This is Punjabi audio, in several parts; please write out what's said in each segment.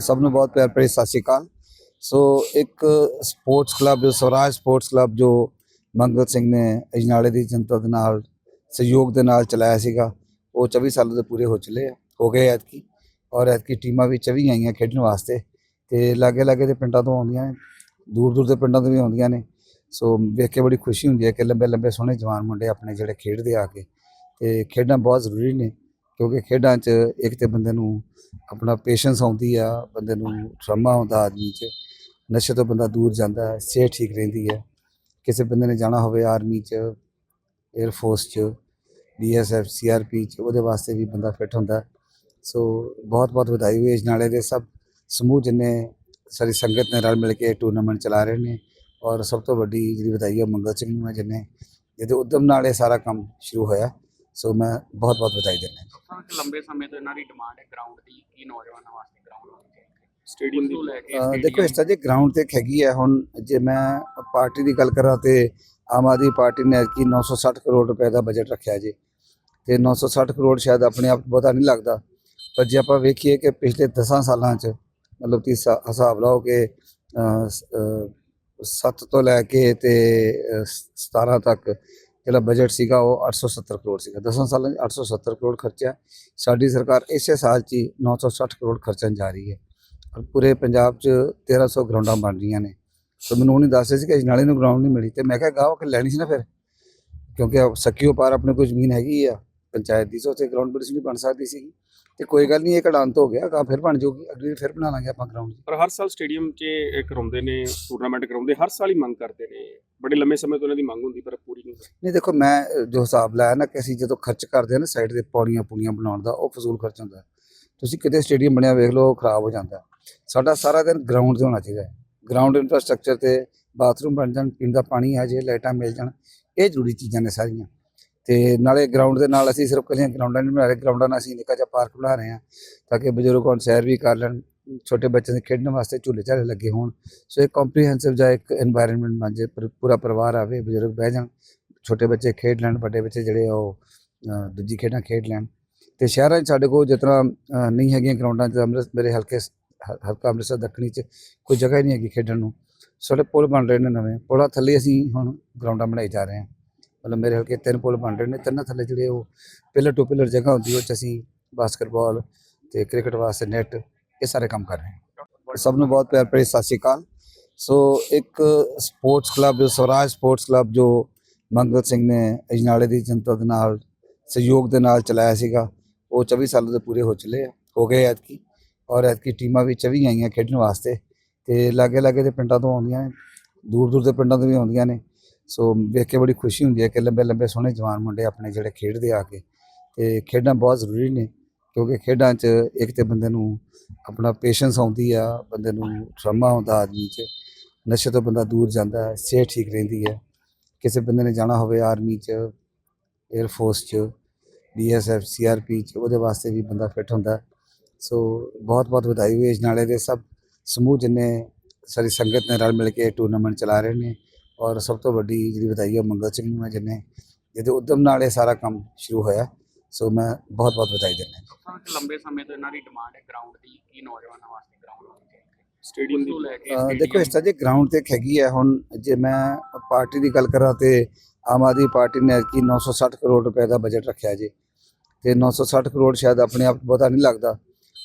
ਸਭ ਨੂੰ ਬਹੁਤ ਪਿਆਰ ਭਰੀ ਸਤਿ ਸ਼੍ਰੀ ਅਕਾਲ ਸੋ ਇੱਕ sports club Swaraj sports club ਜੋ ਮੰਗਲ ਸਿੰਘ ਨੇ ਅਜਨਾਲੇ ਦੀ ਜਨਤਾ ਦੇ ਨਾਲ ਸਹਿਯੋਗ ਦੇ ਨਾਲ ਚਲਾਇਆ ਸੀਗਾ ਉਹ 24 ਸਾਲ ਦੇ ਪੂਰੇ ਹੋ ਚੁੱਲੇ ਆ ਹੋ ਗਏ ਐਤਕੀ ਔਰ ਐਤਕੀ ਟੀਮਾਂ ਵੀ 24 ਆਈਆਂ ਖੇਡਣ ਵਾਸਤੇ ਤੇ ਲਾਗੇ ਲਾਗੇ ਦੇ ਪਿੰਡਾਂ ਤੋਂ ਆਉਂਦੀਆਂ ਨੇ ਦੂਰ ਦੂਰ ਦੇ ਪਿੰਡਾਂ ਤੋਂ ਵੀ ਆਉਂਦੀਆਂ ਨੇ ਸੋ ਵੇਖ ਕੇ ਬੜੀ ਖੁਸ਼ੀ ਹੁੰਦੀ ਹੈ ਕਿ ਲੰਬੇ ਲੰਬੇ ਸੋਹਣੇ ਜਵਾਨ ਮੁੰਡੇ ਆਪਣੇ ਜਿਹੜੇ ਖੇਡਦੇ ਆ ਕੇ ਤੇ ਖੇਡਣਾ ਬਹੁਤ ਜ਼ਰੂਰੀ ਨੇ ਕਿਉਂਕਿ ਖੇਡਾਂ 'ਚ ਇੱਕ ਤੇ ਬੰਦੇ ਨੂੰ ਆਪਣਾ ਪੇਸ਼ੈਂਸ ਆਉਂਦੀ ਆ, ਬੰਦੇ ਨੂੰ ਟਰਮਾ ਹੁੰਦਾ ਆਦਮੀ 'ਚ, ਨਸ਼ੇ ਤੋਂ ਬੰਦਾ ਦੂਰ ਜਾਂਦਾ ਹੈ ਸਿਹਤ ਠੀਕ ਰਹਿੰਦੀ ਹੈ ਕਿਸੇ ਬੰਦੇ ਨੇ ਜਾਣਾ ਹੋਵੇ ਆਰਮੀ 'ਚ 에ਅਰ ਫੋਰਸ 'ਚ ਬੀਐਸਐਫ ਸੀਆਰਪੀ 'ਚ, ਉਹਦੇ ਵਾਸਤੇ ਵੀ ਬੰਦਾ ਫਿੱਟ ਹੁੰਦਾ। ਸੋ ਬਹੁਤ ਬਹੁਤ ਵਧਾਈ ਹੋਈ ਇਸ ਨਾਲੇ ਦੇ ਸਭ ਸਮੂਹ ਜਿੰਨੇ ਸਾਰੀ ਸੰਗਤ ਨੇ ਰਲ ਮਿਲ ਕੇ ਟੂਰਨਾਮੈਂਟ ਚਲਾ ਰਹੇ ਨੇ, ਔਰ ਸਭ ਤੋਂ ਵੱਡੀ ਜਿਹੜੀ ਵਧਾਈ ਹੈ ਮੰਗਲ ਸਿੰਘ ਨੂੰ ਹੈ ਜਿਨੇ ਜਿਹਦੇ ਉਦਮ ਨਾਲ ਇਹ ਸਾਰਾ ਕੰਮ ਸ਼ੁਰੂ ਹੋਇਆ। ਸੋ ਮੈਂ ਬਹੁਤ ਬਹੁਤ ਵਧਾਈ ਦਿੰਦਾ ਲੋਕਾਂ ਕਿ ਲੰਬੇ ਸਮੇਂ ਤੋਂ ਇਹਨਾਂ ਦੀ ਡਿਮਾਂਡ ਹੈ ਗਰਾਊਂਡ ਦੀ ਕੀ ਨੌਜਵਾਨਾਂ ਵਾਸਤੇ ਗਰਾਊਂਡ ਹੋਣੀ ਚਾਹੀਦੀ ਸਟੇਡੀਅਮ ਤੋਂ ਲੈ ਕੇ ਅਹ ਦੇਖੋ ਇਸ ਤਰ੍ਹਾਂ ਜੇ ਗਰਾਊਂਡ ਤੇ ਹੈਗੀ ਹੈ ਹੁਣ ਜੇ ਮੈਂ ਪਾਰਟੀ ਦੀ ਗੱਲ ਕਰਾਂ ਤੇ ਆਮ ਆਦਮੀ ਪਾਰਟੀ ਨੇ ਕੀ 960 ਕਰੋੜ ਰੁਪਏ ਦਾ ਬਜਟ ਰੱਖਿਆ ਜੀ। ਤੇ 960 ਕਰੋੜ ਸ਼ਾਇਦ ਆਪਣੇ ਆਪ ਬਹੁਤਾ ਨਹੀਂ ਲੱਗਦਾ। ਪਰ ਜੇ ਆਪਾਂ ਵੇਖੀਏ ਕਿ ਪਿਛਲੇ 10 ਸਾਲਾਂ 'ਚ ਮਤਲਬ ਕਿ ਹਿਸਾ- ਹਿਸਾਬ ਲਾਓ ਕਿ 7 ਤੋਂ ਲੈ ਕੇ ਤੇ ਅਹ, 17 ਤੱਕ ਜਿਹੜਾ ਬਜਟ ਸੀਗਾ ਉਹ 870 ਕਰੋੜ ਸੀਗਾ। 10 ਸਾਲਾਂ 'ਚ 870 ਕਰੋੜ ਖਰਚਿਆ। ਸਾਡੀ ਸਰਕਾਰ ਇਸੇ ਸਾਲ 'ਚ ਹੀ 960 ਕਰੋੜ ਖਰਚਣ ਜਾ ਰਹੀ ਹੈ। ਔਰ ਪੂਰੇ ਪੰਜਾਬ 'ਚ 1300 ਗਰਾਊਂਡਾਂ ਬਣ ਰਹੀਆਂ ਨੇ। ਸੋ ਮੈਨੂੰ ਉਹਨੇ ਦੱਸਿਆ ਸੀ ਕਿ ਅਜਨਾਲੇ ਨੂੰ ਗਰਾਊਂਡ ਨਹੀਂ ਮਿਲੀ। ਤੇ ਮੈਂ ਕਿਹਾ ਗਾਹ ਕਿ ਲੈਣੀ ਸੀ ਨਾ ਫਿਰ? ਕਿਉਂਕਿ ਸੱਕੀਓ ਪਾਰ ਆਪਣੇ ਕੋਲ ਜ਼ਮੀਨ ਹੈਗੀ ਆ। ਪੰਚਾਇਤ ਦੀ ਸੋ ਤੇ ਗਰਾਊਂਡ ਬੜੀ ਨਹੀਂ ਬਣ ਸਕਦੀ ਸੀ ਤੇ ਕੋਈ ਗੱਲ ਨਹੀਂ ਇਹ ਕਡਾਂਤ ਹੋ ਗਿਆ ਗਾ ਫਿਰ ਬਣ ਜਾਊਗੀ। ਅਗਲੀ ਫਿਰ ਬਣਾ ਲਾਂਗੇ ਆਪਾਂ ਗਰਾਊਂਡ ਪਰ ਹਰ ਸਾਲ ਸਟੇਡੀਅਮ 'ਚ ਕਰਾਉਂਦੇ ਨੇ ਟੂਰਨਾਮੈਂਟ ਕਰਾਉਂਦੇ ਹਰ ਸਾਲ ਹੀ ਮੰਗ ਕਰਦੇ ਨੇ। ਬੜੇ ਲੰਮੇ ਸਮੇਂ ਤੋਂ ਇਹਨਾਂ ਦੀ ਮੰਗ ਹੁੰਦੀ ਪਰ ਪੂਰੀ ਨਹੀਂ ਹੁੰਦੀ। ਨਹੀਂ ਦੇਖੋ ਮੈਂ ਜੋ ਹਿਸਾਬ ਲਾਇਆ ਨਾ ਕਿ ਅਸੀਂ ਜਦੋਂ ਖਰਚ ਕਰਦੇ ਹਾਂ ਨਾ ਸਾਈਡ ਦੇ ਪੌੜੀਆਂ ਪੂੜੀਆਂ ਬਣਾਉਣ ਦਾ ਉਹ ਫਜ਼ੂਲ ਖਰਚ ਹੁੰਦਾ। ਤੁਸੀਂ ਕਿਤੇ ਸਟੇਡੀਅਮ ਬਣਿਆ ਵੇਖ ਲਓ ਖਰਾਬ ਹੋ ਜਾਂਦਾ। ਸਾਡਾ ਸਾਰਾ ਦਿਨ ਗਰਾਊਂਡ ਤੇ ਹੋਣਾ ਚਾਹੀਦਾ ਗਰਾਊਂਡ ਇਨਫਰਾਸਟ੍ਰਕਚਰ ਤੇ ਬਾਥਰੂਮ ਬਣ ਜਾਣ ਪੀਣ ਦਾ ਪਾਣੀ ਆ ਜੇ ਲਾਈਟਾਂ ਮਿਲ ਜਾਣ ਇਹ ਜ਼ਰੂਰੀ ਚੀਜ਼ਾਂ ਨੇ ਸਾਰੀਆਂ। ਤੇ ਨਾਲੇ ਗਰਾਊਂਡ ਦੇ ਨਾਲ ਅਸੀਂ ਸਿਰਫ ਕੱਲੀਆਂ ਗਰਾਊਂਡਾਂ ਨਹੀਂ ਬਣਾ ਰਹੇ ਗਰਾਊਂਡਾਂ ਨਾਲ ਅਸੀਂ ਨਿੱਕਾ ਜਿਹਾ ਪਾਰਕ ਬਣਾ ਰਹੇ ਹਾਂ ਤਾਂ ਕਿ ਬਜ਼ੁਰਗ ਹੁਣ ਸੈਰ ਵੀ ਕਰ ਲੈਣ, ਛੋਟੇ ਬੱਚਿਆਂ ਦੇ ਖੇਡਣ ਵਾਸਤੇ ਝੂਲੇ ਝਾਲੇ ਲੱਗੇ ਹੋਣ। ਸੋ ਇੱਕ ਕੰਪਰੀਹੈਂਸਿਵ ਜਿਹਾ ਇੱਕ এনवायरमेंट ਬਣ ਜੇ, ਪੂਰਾ ਪਰਿਵਾਰ ਆਵੇ, ਬਜ਼ੁਰਗ ਬਹਿ ਜਾਣ, ਛੋਟੇ ਬੱਚੇ ਖੇਡ ਲੈਣ, ਵੱਡੇ ਬੱਚੇ ਜਿਹੜੇ ਉਹ ਦੂਜੀ ਖੇਡਾਂ ਖੇਡ ਲੈਣ। ਤੇ ਸ਼ਹਿਰਾਂ 'ਚ ਸਾਡੇ ਕੋਲ ਜਿਤਨਾ ਨਹੀਂ ਹੈਗੀਆਂ ਗਰਾਊਂਡਾਂ 'ਚ ਅੰਮ੍ਰਿਤ, ਮੇਰੇ ਹਲਕੇ ਹਲਕਾ ਅੰਮ੍ਰਿਤਸਰ ਦੱਖਣੀ 'ਚ ਕੋਈ ਜਗ੍ਹਾ ਹੀ ਨਹੀਂ ਹੈਗੀ ਖੇਡਣ ਨੂੰ। ਸਾਡੇ ਪੁਲ ਬਣ ਰਹੇ ਨੇ ਨਵੇਂ, ਪੁਲਾਂ ਥੱਲੇ ਅਸੀਂ ਹੁਣ ਗਰਾਊਂਡਾਂ ਬਣਾਈ ਜਾ ਰਹੇ ਹਾਂ। ਮਤਲਬ ਮੇਰੇ ਹਲਕੇ ਤਿੰਨ ਪੁਲ ਬਣ ਰਹੇ ਨੇ, ਤਿੰਨਾਂ ਥੱਲੇ ਜਿਹੜੇ ਉਹ ਪਿਲਰ ਟੂ ਪਿਲਰ ਜਗ੍ਹਾ ਹੁੰਦੀ ਉਹ 'ਚ ਅਸੀਂ ਬਾਸਕਟਬਾਲ ਤੇ ਕ੍ਰਿਕਟ ਵਾਸਤੇ ਨੈਟ ਇਹ ਸਾਰੇ ਕੰਮ ਕਰ ਰਹੇ ਹਾਂ। ਸਭ ਨੂੰ ਬਹੁਤ ਪਿਆਰ ਭਰੀ ਸਤਿ ਸ਼੍ਰੀ ਅਕਾਲ। ਸੋ ਇੱਕ sports club Swaraj sports club ਜੋ ਮੰਗਲ ਸਿੰਘ ਨੇ ਅਜਨਾਲੇ ਦੀ ਜਨਤਾ ਦੇ ਨਾਲ, ਸਹਿਯੋਗ ਦੇ ਨਾਲ ਚਲਾਇਆ ਸੀਗਾ, ਉਹ 24 ਸਾਲ ਦੇ ਪੂਰੇ ਹੋ ਚੁੱਲੇ ਆ, ਹੋ ਗਏ ਐਤਕੀ। ਔਰ ਐਤਕੀ ਟੀਮਾਂ ਵੀ 24 ਆਈਆਂ ਖੇਡਣ ਵਾਸਤੇ ਤੇ ਲਾਗੇ ਲਾਗੇ ਦੇ ਪਿੰਡਾਂ ਤੋਂ ਆਉਂਦੀਆਂ ਨੇ ਦੂਰ ਦੂਰ ਦੇ ਪਿੰਡਾਂ ਤੋਂ ਵੀ ਆਉਂਦੀਆਂ ਨੇ। ਸੋ ਵੇਖ ਕੇ ਬੜੀ ਖੁਸ਼ੀ ਹੁੰਦੀ ਹੈ ਕਿ ਲੰਬੇ ਲੰਬੇ ਸੋਹਣੇ ਜਵਾਨ ਮੁੰਡੇ ਆਪਣੇ ਜਿਹੜੇ ਖੇਡਦੇ ਆ ਕੇ ਤੇ ਖੇਡਾਂ ਬਹੁਤ ਜ਼ਰੂਰੀ ਨੇ ਕਿਉਂਕਿ ਖੇਡਾਂ 'ਚ ਇੱਕ ਤੇ ਬੰਦੇ ਨੂੰ ਆਪਣਾ ਪੇਸ਼ੈਂਸ ਆਉਂਦੀ ਆ, ਬੰਦੇ ਨੂੰ ਟਰਮਾ ਹੁੰਦਾ ਆਦਮੀ 'ਚ, ਨਸ਼ੇ ਤੋਂ ਬੰਦਾ ਦੂਰ ਜਾਂਦਾ ਹੈ ਸਿਹਤ ਠੀਕ ਰਹਿੰਦੀ ਹੈ। ਕਿਸੇ ਬੰਦੇ ਨੇ ਜਾਣਾ ਹੋਵੇ ਆਰਮੀ 'ਚ 에ਅਰ ਫੋਰਸ 'ਚ ਬੀਐਸਐਫ ਸੀਆਰਪੀ 'ਚ, ਉਹਦੇ ਵਾਸਤੇ ਵੀ ਬੰਦਾ ਫਿੱਟ ਹੁੰਦਾ। ਸੋ ਬਹੁਤ ਬਹੁਤ ਵਧਾਈ ਹੋਈ ਇਸ ਨਾਲੇ ਦੇ ਸਭ ਸਮੂਹ ਜਿੰਨੇ ਸਾਰੀ ਸੰਗਤ ਨੇ ਰਲ ਮਿਲ ਕੇ ਟੂਰਨਾਮੈਂਟ ਚਲਾ ਰਹੇ ਨੇ। ਔਰ ਸਭ ਤੋਂ ਵੱਡੀ ਜਿਹੜੀ ਵਧਾਈ ਹੈ ਮੰਗਲ ਸਿੰਘ ਨੂੰ ਹੈ ਜਿਨੇ ਜਿਹਦੇ ਉਦਮ ਨਾਲ ਇਹ ਸਾਰਾ ਕੰਮ ਸ਼ੁਰੂ ਹੋਇਆ। ਸੋ ਮੈਂ ਬਹੁਤ ਬਹੁਤ ਵਧਾਈ ਦਿੰਦਾ ਲੰਬੇ ਸਮੇਂ ਤੋਂ ਇਹਨਾਂ ਦੀ ਡਿਮਾਂਡ ਹੈ ਗਰਾਊਂਡ ਦੀ ਕੀ ਨੌਜਵਾਨਾਂ ਵਾਸਤੇ ਗਰਾਊਂਡ ਸਟੇਡੀਅਮ ਦੀ ਤੋਂ ਲੈ ਕੇ ਦੇਖੋ ਇਸ ਤਰ੍ਹਾਂ ਜੇ ਗਰਾਊਂਡ ਤੇ ਇੱਕ ਹੈਗੀ ਹੈ ਹੁਣ ਜੇ ਮੈਂ ਪਾਰਟੀ ਦੀ ਗੱਲ ਕਰਾਂ ਤੇ ਆਮ ਆਦਮੀ ਪਾਰਟੀ ਨੇ ਕੀ 960 ਕਰੋੜ ਰੁਪਏ ਦਾ ਬਜਟ ਰੱਖਿਆ ਜੀ। ਤੇ 960 ਕਰੋੜ ਸ਼ਾਇਦ ਆਪਣੇ ਆਪ ਬਹੁਤਾ ਨਹੀਂ ਲੱਗਦਾ।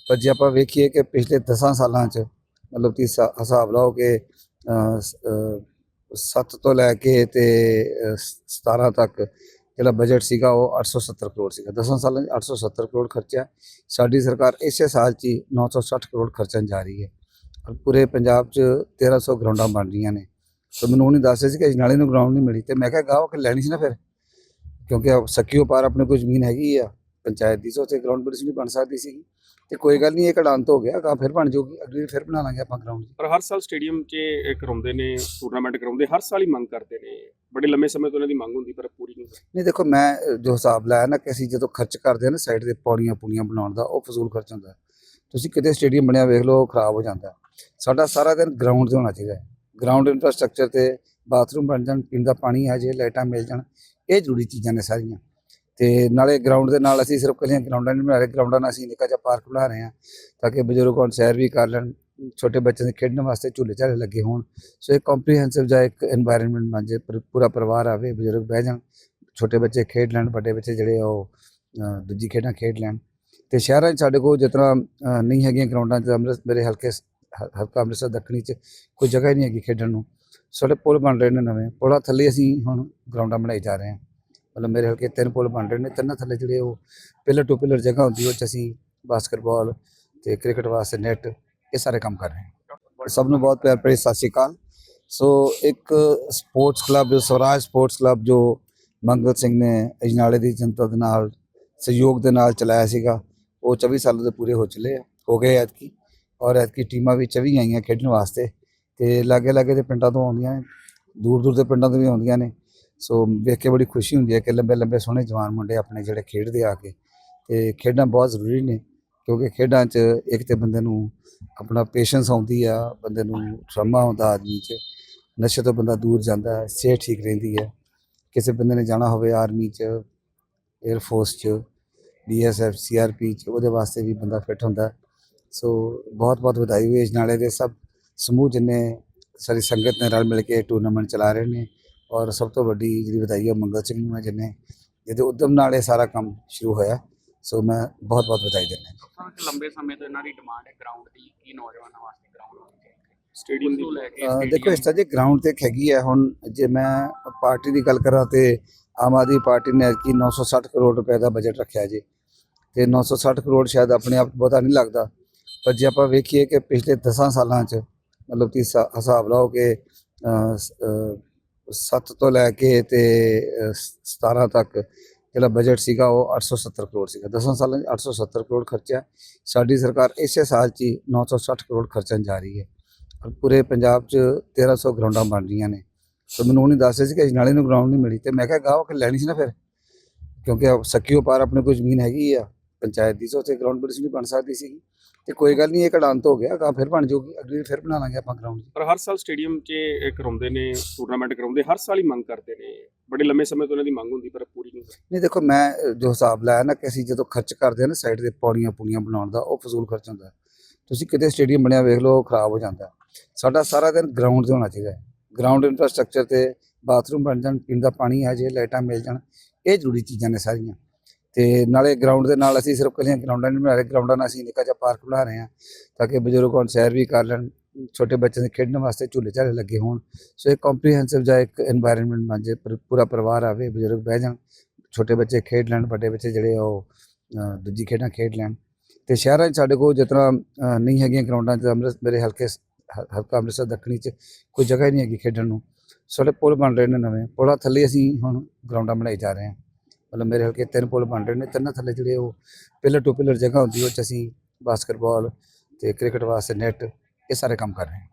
ਪਰ ਜੇ ਆਪਾਂ ਵੇਖੀਏ ਕਿ ਪਿਛਲੇ 10 ਸਾਲਾਂ 'ਚ ਮਤਲਬ ਕਿ ਹਿਸਾ- ਹਿਸਾਬ ਲਾਓ ਕਿ 7 ਤੋਂ ਲੈ ਕੇ ਤੇ ਅਹ, 17 ਤੱਕ ਜਿਹੜਾ ਬਜਟ ਸੀਗਾ ਉਹ 870 ਕਰੋੜ ਸੀਗਾ। 10 ਸਾਲਾਂ 'ਚ 870 ਕਰੋੜ ਖਰਚਿਆ। ਸਾਡੀ ਸਰਕਾਰ ਇਸੇ ਸਾਲ 'ਚ ਹੀ 960 ਕਰੋੜ ਖਰਚਣ ਜਾ ਰਹੀ ਹੈ। ਔਰ ਪੂਰੇ ਪੰਜਾਬ 'ਚ 1300 ਗਰਾਊਂਡਾਂ ਬਣ ਰਹੀਆਂ ਨੇ। ਤੇ ਮੈਨੂੰ ਉਹਨੇ ਦੱਸਿਆ ਸੀ ਕਿ ਅਜਨਾਲੇ ਨੂੰ ਗਰਾਊਂਡ ਨਹੀਂ ਮਿਲੀ। ਤੇ ਮੈਂ ਕਿਹਾ ਗਾਹ ਕਿ ਲੈਣੀ ਸੀ ਨਾ ਫਿਰ। ਕਿਉਂਕਿ ਸੱਕੀਓ ਪਾਰ ਆਪਣੇ ਕੋਲ ਜ਼ਮੀਨ ਹੈਗੀ ਆ। ਪੰਚਾਇਤ ਦੀ ਸੋ ਤੇ ਗਰਾਊਂਡ ਬੜੀ ਨਹੀਂ ਬਣ ਸਕਦੀ ਸੀ ਤੇ ਕੋਈ ਗੱਲ ਨਹੀਂ ਇਹ ਕਡਾਂਤ ਹੋ ਗਿਆ ਗਾਹ ਫਿਰ ਬਣ ਜਾਊਗੀ ਅਗਲੀ ਫਿਰ ਬਣਾ ਲਾਂਗੇ ਆਪਾਂ ਗਰਾਊਂਡ ਪਰ ਹਰ ਸਾਲ ਸਟੇਡੀਅਮ 'ਚ ਕਰਾਉਂਦੇ ਨੇ ਟੂਰਨਾਮੈਂਟ ਕਰਾਉਂਦੇ ਹਰ ਸਾਲ ਹੀ ਮੰਗ ਕਰਦੇ ਨੇ। ਬੜੇ ਲੰਮੇ ਸਮੇਂ ਤੋਂ ਇਹਨਾਂ ਦੀ ਮੰਗ ਹੁੰਦੀ ਪਰ ਪੂਰੀ ਨਹੀਂ ਹੁੰਦੀ। ਨਹੀਂ ਦੇਖੋ ਮੈਂ ਜੋ ਹਿਸਾਬ ਲਾਇਆ ਨਾ ਕਿ ਅਸੀਂ ਜਦੋਂ ਖਰਚ ਕਰਦੇ ਹਾਂ ਨਾ ਸਾਈਡ ਦੇ ਪੌੜੀਆਂ ਪੂੜੀਆਂ ਬਣਾਉਣ ਦਾ ਉਹ ਫਜ਼ੂਲ ਖਰਚ ਹੁੰਦਾ। ਤੁਸੀਂ ਕਿਤੇ ਸਟੇਡੀਅਮ ਬਣਿਆ ਵੇਖ ਲਓ ਖਰਾਬ ਹੋ ਜਾਂਦਾ। ਸਾਡਾ ਸਾਰਾ ਦਿਨ ਗਰਾਊਂਡ ਤੇ ਹੋਣਾ ਚਾਹੀਦਾ ਗਰਾਊਂਡ ਇਨਫਰਾਸਟ੍ਰਕਚਰ ਤੇ ਬਾਥਰੂਮ ਬਣ ਜਾਣ ਪੀਣ ਦਾ ਪਾਣੀ ਆ ਜੇ ਲਾਈਟਾਂ ਮਿਲ ਜਾਣ ਇਹ ਜ਼ਰੂਰੀ ਚੀਜ਼ਾਂ ਨੇ ਸਾਰੀਆਂ। ਤੇ ਨਾਲੇ ਗਰਾਊਂਡ ਦੇ ਨਾਲ ਅਸੀਂ ਸਿਰਫ ਕੱਲੀਆਂ ਗਰਾਊਂਡਾਂ ਨਹੀਂ ਬਣਾ ਰਹੇ ਗਰਾਊਂਡਾਂ ਨਾਲ ਅਸੀਂ ਨਿੱਕਾ ਜਿਹਾ ਪਾਰਕ ਬਣਾ ਰਹੇ ਹਾਂ ਤਾਂ ਕਿ ਬਜ਼ੁਰਗ ਹੁਣ ਸੈਰ ਵੀ ਕਰ ਲੈਣ, ਛੋਟੇ ਬੱਚਿਆਂ ਦੇ ਖੇਡਣ ਵਾਸਤੇ ਝੂਲੇ ਝਾਲੇ ਲੱਗੇ ਹੋਣ। ਸੋ ਇੱਕ ਕੰਪਰੀਹੈਂਸਿਵ ਜਿਹਾ ਇੱਕ এনवायरमेंट ਬਣ ਜੇ ਪੂਰਾ ਪਰਿਵਾਰ ਆਵੇ, ਬਜ਼ੁਰਗ ਬਹਿ ਜਾਣ, ਛੋਟੇ ਬੱਚੇ ਖੇਡ ਲੈਣ, ਵੱਡੇ ਬੱਚੇ ਜਿਹੜੇ ਉਹ ਦੂਜੀ ਖੇਡਾਂ ਖੇਡ ਲੈਣ। ਤੇ ਸ਼ਹਿਰਾਂ 'ਚ ਸਾਡੇ ਕੋਲ ਜਿਤਨਾ ਨਹੀਂ ਹੈਗੀਆਂ ਗਰਾਊਂਡਾਂ 'ਚ, ਅੰਮ੍ਰਿਤ, ਮੇਰੇ ਹਲਕੇ ਹਲਕਾ ਅੰਮ੍ਰਿਤਸਰ ਦੱਖਣੀ 'ਚ ਕੋਈ ਜਗ੍ਹਾ ਹੀ ਨਹੀਂ ਹੈਗੀ ਖੇਡਣ ਨੂੰ। ਸੋ ਸਾਡੇ ਪੁਲ ਬਣ ਰਹੇ ਨੇ ਨਵੇਂ, ਪੁਲਾਂ ਥੱਲੇ ਅਸੀਂ ਹੁਣ ਗਰਾਊਂਡਾਂ ਬਣਾਈ ਜਾ ਰਹੇ ਹਾਂ। ਮਤਲਬ ਮੇਰੇ ਹਲਕੇ ਤਿੰਨ ਪੁਲ ਬਣ ਰਹੇ ਨੇ, ਤਿੰਨਾਂ ਥੱਲੇ ਜਿਹੜੇ ਉਹ ਪਿਲਰ ਟੂ ਪਿਲਰ ਜਗ੍ਹਾ ਹੁੰਦੀ ਉਹ 'ਚ ਅਸੀਂ ਬਾਸਕਟਬਾਲ ਤੇ ਕ੍ਰਿਕਟ ਵਾਸਤੇ ਨੈਟ ਇਹ ਸਾਰੇ ਕੰਮ ਕਰ ਰਹੇ ਹਾਂ। ਸਭ ਨੂੰ ਬਹੁਤ ਪਿਆਰ ਭਰੀ ਸਤਿ ਸ਼੍ਰੀ ਅਕਾਲ। ਸੋ ਇੱਕ sports club Swaraj sports club ਜੋ ਮੰਗਲ ਸਿੰਘ ਨੇ ਅਜਨਾਲੇ ਦੀ ਜਨਤਾ ਦੇ ਨਾਲ, ਸਹਿਯੋਗ ਦੇ ਨਾਲ ਚਲਾਇਆ ਸੀਗਾ, ਉਹ 24 ਸਾਲ ਦੇ ਪੂਰੇ ਹੋ ਚੁੱਲੇ ਆ, ਹੋ ਗਏ ਐਤਕੀ ਔਰ ਐਤਕੀ ਟੀਮਾਂ ਵੀ 24 ਆਈਆਂ ਖੇਡਣ ਵਾਸਤੇ ਤੇ ਲਾਗੇ ਲਾਗੇ ਦੇ ਪਿੰਡਾਂ ਤੋਂ ਆਉਂਦੀਆਂ ਨੇ ਦੂਰ ਦੂਰ ਦੇ ਪਿੰਡਾਂ ਤੋਂ ਵੀ ਆਉਂਦੀਆਂ ਨੇ। ਸੋ ਵੇਖ ਕੇ ਬੜੀ ਖੁਸ਼ੀ ਹੁੰਦੀ ਹੈ ਕਿ ਲੰਬੇ ਲੰਬੇ ਸੋਹਣੇ ਜਵਾਨ ਮੁੰਡੇ ਆਪਣੇ ਜਿਹੜੇ ਖੇਡਦੇ ਆ ਕੇ ਤੇ ਖੇਡਾਂ ਬਹੁਤ ਜ਼ਰੂਰੀ ਨੇ, ਕਿਉਂਕਿ ਖੇਡਾਂ 'ਚ ਇੱਕ ਤੇ ਬੰਦੇ ਨੂੰ ਆਪਣਾ ਪੇਸ਼ੈਂਸ ਆਉਂਦੀ ਆ, ਬੰਦੇ ਨੂੰ ਸ਼ਰਮਾ ਹੁੰਦਾ ਆਦਮੀ 'ਚ, ਨਸ਼ੇ ਤੋਂ ਬੰਦਾ ਦੂਰ ਜਾਂਦਾ ਹੈ ਸਿਹਤ ਠੀਕ ਰਹਿੰਦੀ ਹੈ। ਕਿਸੇ ਬੰਦੇ ਨੇ ਜਾਣਾ ਹੋਵੇ ਆਰਮੀ 'ਚ 에ਅਰ ਫੋਰਸ 'ਚ ਬੀਐਸਐਫ ਸੀਆਰਪੀ 'ਚ, ਉਹਦੇ ਵਾਸਤੇ ਵੀ ਬੰਦਾ ਫਿੱਟ ਹੁੰਦਾ। ਸੋ ਬਹੁਤ ਬਹੁਤ ਵਧਾਈ ਹੋਈ ਇਸ ਨਾਲੇ ਦੇ ਸਭ ਸਮੂਹ ਜਿੰਨੇ ਸਾਰੀ ਸੰਗਤ ਨੇ ਰਲ ਮਿਲ ਕੇ ਟੂਰਨਾਮੈਂਟ ਚਲਾ ਰਹੇ ਨੇ। ਔਰ ਸਭ ਤੋਂ ਵੱਡੀ ਜਿਹੜੀ ਵਧਾਈ ਹੈ ਉਹ ਮੰਗਲ ਸਿੰਘ ਨੂੰ ਹੈ ਜਿਹਨੇ ਜਿਹਦੇ ਉਦਮ ਨਾਲ ਇਹ ਸਾਰਾ ਕੰਮ ਸ਼ੁਰੂ ਹੋਇਆ। ਸੋ ਮੈਂ ਬਹੁਤ ਬਹੁਤ ਵਧਾਈ ਦਿੰਦਾ ਲੰਬੇ ਸਮੇਂ ਤੋਂ ਇਹਨਾਂ ਦੀ ਡਿਮਾਂਡ ਹੈ ਗਰਾਊਂਡ ਦੀ ਕੀ ਨੌਜਵਾਨਾਂ ਵਾਸਤੇ ਗਰਾਊਂਡ ਹੋਣੀ ਚਾਹੀਦੀ ਸਟੇਡੀਅਮ ਤੋਂ ਲੈ ਕੇ ਦੇਖੋ ਇਸ ਤਰ੍ਹਾਂ ਜੇ ਗਰਾਊਂਡ ਤੇ ਇੱਕ ਹੈਗੀ ਹੈ ਹੁਣ ਜੇ ਮੈਂ ਪਾਰਟੀ ਦੀ ਗੱਲ ਕਰਾਂ ਤੇ ਆਮ ਆਦਮੀ ਪਾਰਟੀ ਨੇ ਕੀ 960 ਕਰੋੜ ਰੁਪਏ ਦਾ ਬਜਟ ਰੱਖਿਆ ਜੀ। ਤੇ 960 ਕਰੋੜ ਸ਼ਾਇਦ ਆਪਣੇ ਆਪ ਬਹੁਤਾ ਨਹੀਂ ਲੱਗਦਾ। ਪਰ ਜੇ ਆਪਾਂ ਵੇਖੀਏ ਕਿ ਪਿਛਲੇ 10 ਸਾਲਾਂ 'ਚ ਮਤਲਬ ਕਿ ਹਿਸਾ- ਹਿਸਾਬ ਲਾਓ ਕਿ 7 ਤੋਂ ਲੈ ਕੇ ਤੇ ਅਹ, 17 ਤੱਕ ਜਿਹੜਾ ਬਜਟ ਸੀਗਾ ਉਹ 870 ਕਰੋੜ ਸੀਗਾ। 10 ਸਾਲਾਂ 'ਚ 870 ਕਰੋੜ ਖਰਚਿਆ। ਸਾਡੀ ਸਰਕਾਰ ਇਸੇ ਸਾਲ 'ਚ ਹੀ 960 ਕਰੋੜ ਖਰਚਣ ਜਾ ਰਹੀ ਹੈ। ਔਰ ਪੂਰੇ ਪੰਜਾਬ 'ਚ 1300 ਗਰਾਊਂਡਾਂ ਬਣ ਰਹੀਆਂ ਨੇ। ਤੇ ਮੈਨੂੰ ਉਹਨੇ ਦੱਸਿਆ ਸੀ ਕਿ ਅਜਨਾਲੇ ਨੂੰ ਗਰਾਊਂਡ ਨਹੀਂ ਮਿਲੀ। ਤੇ ਮੈਂ ਕਿਹਾ ਗਾਹ ਕਿ ਲੈਣੀ ਸੀ ਨਾ ਫਿਰ? ਕਿਉਂਕਿ ਸੱਕਿਓ ਪਾਰ ਆਪਣੇ ਕੋਲ ਜ਼ਮੀਨ ਹੈਗੀ ਆ। ਪੰਚਾਇਤ ਦੀ ਸੋ ਉੱਥੇ ਗਰਾਊਂਡ ਬੜੀ ਨਹੀਂ ਬਣ ਸਕਦੀ ਸੀ ਤੇ ਕੋਈ ਗੱਲ ਨਹੀਂ ਇਹ ਕੜਾਂਤ ਹੋ ਗਿਆ ਗਾਹ ਫਿਰ ਬਣ ਜਾਊਗੀ ਅਗਲੀ ਫਿਰ ਬਣਾ ਲਾਂਗੇ ਆਪਾਂ ਗਰਾਊਂਡ ਪਰ ਹਰ ਸਾਲ ਸਟੇਡੀਅਮ 'ਚ ਇਹ ਕਰਾਉਂਦੇ ਨੇ ਟੂਰਨਾਮੈਂਟ ਕਰਾਉਂਦੇ ਹਰ ਸਾਲ ਹੀ ਮੰਗ ਕਰਦੇ ਨੇ ਬੜੇ ਲੰਮੇ ਸਮੇਂ ਤੋਂ ਇਹਨਾਂ ਦੀ ਮੰਗ ਹੁੰਦੀ ਪਰ ਪੂਰੀ ਨਹੀਂ ਹੁੰਦੀ। ਨਹੀਂ ਦੇਖੋ ਮੈਂ ਜੋ ਹਿਸਾਬ ਲਾਇਆ ਨਾ ਕਿ ਅਸੀਂ ਜਦੋਂ ਖਰਚ ਕਰਦੇ ਹਾਂ ਨਾ ਸਾਈਡ ਦੇ ਪੌੜੀਆਂ ਪੂੜੀਆਂ ਬਣਾਉਣ ਦਾ ਉਹ ਫਜ਼ੂਲ ਖਰਚ ਹੁੰਦਾ। ਤੁਸੀਂ ਕਿਤੇ ਸਟੇਡੀਅਮ ਬਣਿਆ ਵੇਖ ਲਓ ਖਰਾਬ ਹੋ ਜਾਂਦਾ। ਸਾਡਾ ਸਾਰਾ ਦਿਨ ਗਰਾਊਂਡ ਤੇ ਹੋਣਾ ਚਾਹੀਦਾ ਗਰਾਊਂਡ ਇਨਫਰਾਸਟ੍ਰਕਚਰ ਤੇ ਬਾਥਰੂਮ ਬਣ ਜਾਣ ਪੀਣ ਦਾ ਪਾਣੀ ਆ ਜੇ ਲਾਈਟਾਂ ਮਿਲ ਜਾਣ ਇਹ ਜ਼ਰੂਰੀ ਚੀਜ਼ਾਂ ਨੇ ਸਾਰੀਆਂ ਤੇ ਨਾਲੇ ਗਰਾਊਂਡ ਦੇ ਨਾਲ ਅਸੀਂ ਸਿਰਫ ਕੱਲੀਆਂ ਗਰਾਊਂਡਾਂ ਨਹੀਂ ਬਣਾ ਰਹੇ ਗਰਾਊਂਡਾਂ ਨਾਲ ਅਸੀਂ ਨਿੱਕਾ ਜਿਹਾ ਪਾਰਕ ਬਣਾ ਰਹੇ ਹਾਂ ਤਾਂ ਕਿ ਬਜ਼ੁਰਗ ਹੁਣ ਸੈਰ ਵੀ ਕਰ ਲੈਣ, ਛੋਟੇ ਬੱਚੇ ਦੇ ਖੇਡਣ ਵਾਸਤੇ ਝੂਲੇ ਝਾਲੇ ਲੱਗੇ ਹੋਣ। ਸੋ ਇੱਕ ਕੰਪਰੀਹੈਂਸਿਵ ਜਿਹਾ ਇੱਕ এনवायरमेंट ਬਣ ਜੇ, ਪੂਰਾ ਪਰਿਵਾਰ ਆਵੇ, ਬਜ਼ੁਰਗ ਬਹਿ ਜਾਣ, ਛੋਟੇ ਬੱਚੇ ਖੇਡ ਲੈਣ, ਵੱਡੇ ਬੱਚੇ ਜਿਹੜੇ ਉਹ ਦੂਜੀ ਖੇਡਾਂ ਖੇਡ ਲੈਣ। ਤੇ ਸ਼ਹਿਰਾਂ 'ਚ ਸਾਡੇ ਕੋਲ ਜਿਤਨਾ ਨਹੀਂ ਹੈਗੀਆਂ ਗਰਾਊਂਡਾਂ 'ਚ ਅੰਮ੍ਰਿਤ, ਮੇਰੇ ਹਲਕੇ ਹਲਕਾ ਅੰਮ੍ਰਿਤਸਰ ਦੱਖਣੀ 'ਚ ਕੋਈ ਜਗ੍ਹਾ ਹੀ ਨਹੀਂ ਹੈਗੀ ਖੇਡਣ ਨੂੰ। ਸਾਡੇ ਪੁਲ ਬਣ ਰਹੇ ਨੇ ਨਵੇਂ, ਪੁਲਾਂ ਥੱਲੇ ਅਸੀਂ ਹੁਣ ਗਰਾਊਂਡਾਂ ਬਣਾਈ ਜਾ ਰਹੇ ਹਾਂ। ਮਤਲਬ ਮੇਰੇ ਹਲਕੇ ਤਿੰਨ ਪੁਲ ਬਣ ਰਹੇ ਨੇ, ਤਿੰਨਾਂ ਥੱਲੇ ਜਿਹੜੇ ਉਹ ਪਿਲਰ ਟੂ ਪਿਲਰ ਜਗ੍ਹਾ ਹੁੰਦੀ ਉਹ 'ਚ ਅਸੀਂ ਬਾਸਕਟਬਾਲ ਤੇ ਕ੍ਰਿਕਟ ਵਾਸਤੇ ਨੈਟ ਇਹ ਸਾਰੇ ਕੰਮ ਕਰ ਰਹੇ ਹਾਂ।